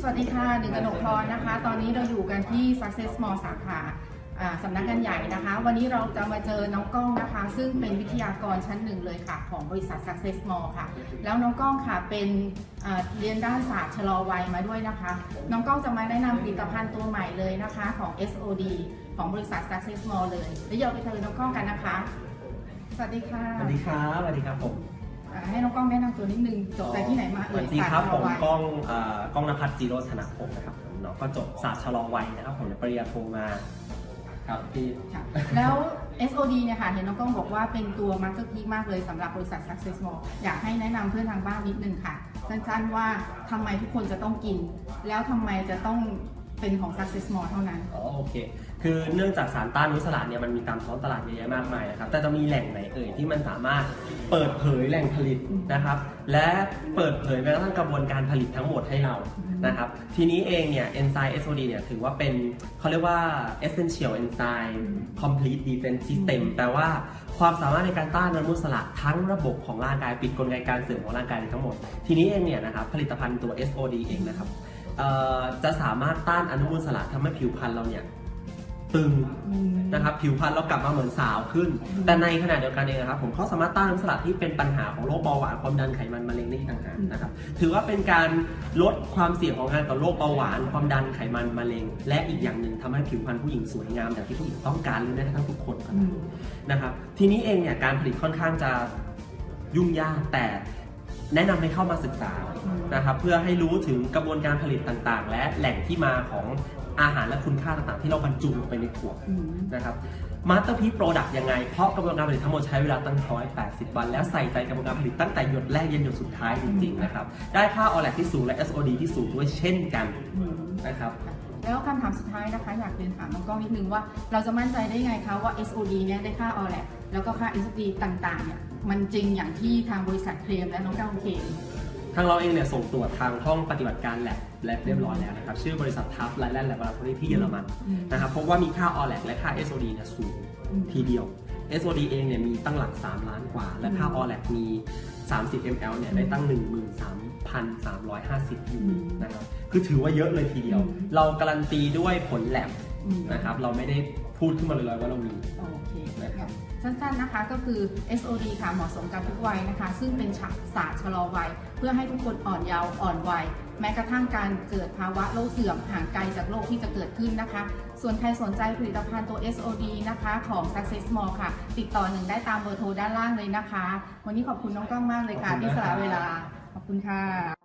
สวัสดีค่ะหนึ่งกนกพรนะคะ ตอนนี้เราอยู่กันที่ Success Mall สาขาสำนักงานใหญ่นะคะ วันนี้เราจะมาเจอน้องก้องนะคะ ซึ่งเป็นวิทยากรชั้นหนึ่งเลยค่ะ ของบริษัท Success Mall ค่ะ แล้วน้องก้องค่ะเป็นเรียนด้านศาสตร์ชะลอวัยมาด้วยนะคะ น้องก้องจะมาแนะนำผลิตภัณฑ์ตัวใหม่เลยนะคะของ SOD ของบริษัท Success Mall เลยเดี๋ยวเราไปเจอน้องก้องกันนะคะ สวัสดีค่ะ สวัสดีครับสวัสดีครับผม อ่าให้น้องก้องแนะนำตัวนิดนึงจบไปที่ไหนมาสเอ่วัยสดีครับศาสตผมชะลวัยก้องเอ่อกล้องนภัสจีโรธนพงศ์นะครับผมเนาะก็จบศาสตร์ชะลอวัยนะครับผมปริญญาโทมาครับที่ค่ะแล้ว SOD เนี่ยค่ะเห็นน้องก้องบอกว่าเป็นตัวมาสเตอร์พีมากเลยสำหรับบริษัท Success Mall อยากให้แนะนำเพื่อนทางบ้านนิดนึงค่ะ สั้นๆว่าทำไมทุกคนจะต้องกิน แล้วทำไมจะต้อง เป็นของ Success Mall เท่านั้น อ๋อโอเค คือเนื่องจากสารต้านอนุมูลอิสระเนี่ยมันมีตามท้องตลาดเยอะแยะมากมายนะครับ แต่จะมีแหล่งไหนเอ่ยที่มันสามารถเปิดเผยแหล่งผลิตนะครับ และเปิดเผยแม้กระทั่งกระบวนการผลิตทั้งหมดให้เรา นะครับ ทีนี้เองเนี่ยเอนไซม์ SOD เนี่ยถือว่าเป็นเขาเรียกว่า essential enzyme complete defense system แปลว่าความสามารถในการต้านอนุมูลอิสระทั้งระบบของร่างกายปิดกลไกการเสื่อมของร่างกายทั้งหมด ทีนี้เองเนี่ยนะครับผลิตภัณฑ์ตัว SOD เองนะครับ จะสามารถต้านอนุมูลอิสระทำให้ผิวพรรณเราเนี่ยตึงนะครับผิวพรรณเรากลับมาเหมือนสาวขึ้น แต่ในขณะเดียวกันเองนะครับผมเขาสามารถต้านอนุมูลอิสระที่เป็นปัญหาของโรคเบาหวานความดันไขมันมะเร็งได้อีกต่างหากนะครับถือว่าเป็นการลดความเสี่ยงของการต่อโรคเบาหวาน ความดันไขมันมะเร็ง และอีกอย่างหนึ่งทำให้ผิวพรรณผู้หญิงสวยงามอย่างที่ผู้หญิงต้องการหรือแม้กระทั่งทุกคนก็อืได้มนะครับทีนี้เองเนี่ยการผลิตค่อนข้างจะยุ่งยากแต่ แนะนำให้เข้ามาศึกษาอืมนะครับเพื่อให้รู้ถึงกระบวนการผลิตต่างๆ และแหล่งที่มาของอาหารและคุณค่าต่างๆ ที่เราบรรจุลงไปในถั่ว อืม นะครับมาสเตอร์พีโปรดักต์ยังไง เพราะกระบวนการผลิตทั้งหมดใช้เวลาตั้ง 180 วัน แล้วใส่ใจกระบวนการผลิตตั้งแต่หยดแรกยันหยดสุดท้ายจริงๆนะครับ ได้ค่าออแลกที่สูงและ SOD ที่สูงด้วยเช่นกันอืมนะครับค่ะแล้วคำถามสุดท้ายนะคะ อยากเรียนถามน้องก้องนิดนึงว่า เราจะมั่นใจได้ไงคะว่า SOD เนี่ยได้ค่า OLED แล้วก็ค่า SOD ต่างๆเนี่ยมันจริงอย่างที่ทางบริษัทเคลมและน้องก้องเคลมทางเราเองเนี่ยส่งตรวจทางห้องปฏิบัติการแลบแลบเรียบร้อยแล้วนะครับ ชื่อบริษัททับไลแลนด์แลบอราทอรี่ที่เยอรมันอืมนะครับพบว่ามีค่าออแลกและค่า SOD เนี่ยสูงอืมทีเดียว SOD เองเนี่ยมีตั้งหลัก 3 ล้านกว่า และค่าอืมออแลกมี 30 ml เนี่ยได้ตั้ง 13,350ยูอืมนะครับ คือถือว่าเยอะเลยทีเดียวอืมเราการันตีด้วยผลแลบอืมนะครับ เราไม่ได้ พูดขึ้นมาเลยๆว่าเรามี โอเคนะครับสั้นๆนะคะก็คือ SOD ค่ะเหมาะสมกับทุกวัยนะคะ ซึ่งเป็นฉากศาสตร์ชะลอวัย เพื่อให้ทุกคนอ่อนเยาว์อ่อนวัย แม้กระทั่งการเกิดภาวะโรคเสื่อมห่างไกลจากโรคที่จะเกิดขึ้นนะคะ ส่วนใครสนใจผลิตภัณฑ์ตัว SOD นะคะของ Success Mall ค่ะ ติดต่อหนึ่งได้ตามเบอร์โทรด้านล่างเลยนะคะ วันนี้ขอบคุณน้องก้องมากเลยค่ะ ที่สละเวลาขอบคุณค่ะ